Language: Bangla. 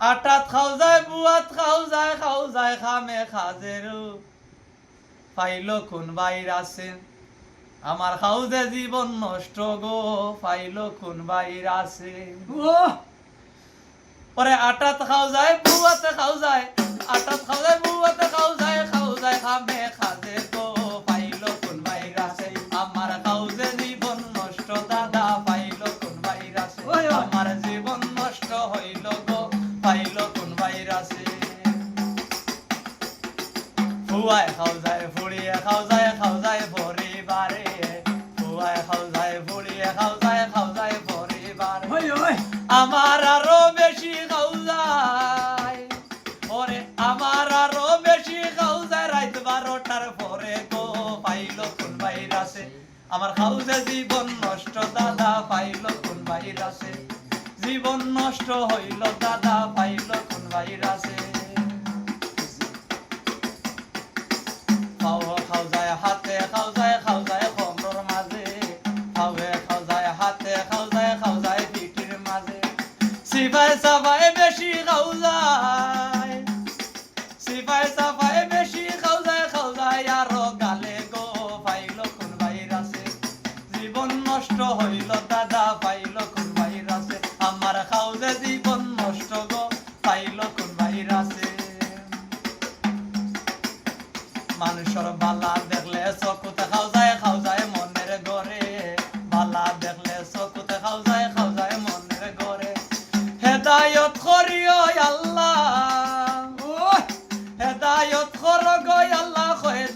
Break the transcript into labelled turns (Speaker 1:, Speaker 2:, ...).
Speaker 1: আটাত খাও যায় বুয়াত খাও যায় খাও যায় খামে খাজেরু পাইল কোন বাইর আছে আমার খাও যে জীবন নষ্ট গো পাইল কোন বাইর আছে পরে আটাত খাও যায় বুয়াতে খাও যায় আটাত খাও যায় বুয়াতে খাও যায় ফুয়ায় খাও যায় ফুড়িয়ে খাও যায় খাও যায় পরিবারে ফুয়ায় খাও যায় ফুড়িয়ে খাও যায় খাও যায় পরিবারে আমার আরও বেশি খাও যায় ওরে আমার আরও বেশি খাও যায় রাত বারোটার পরে গো পাইল কোন ভাইরাসে আমার খাও যে জীবন নষ্ট দাদা পাইল কোন ভাইরাসে জীবন নষ্ট হইল দাদা পাইল কোন ভাইরাসে খাও হাতে খাও যায় খাও যায় কমর মাঝে। খাওয়ে খাও হাতে খাও যায় পিঠির মাঝে। সিপাই সাপাই বেশি খাও যায় সিপাই বেশি খাও যায় আরও গালে গো পাইল কোন ভাইরাসে। জীবন নষ্ট হইল দাদা পাইল কোন ভাইরাসে। আমার খাও যে জীবন নষ্ট গো মানুষের বালা দেখলে চকুতে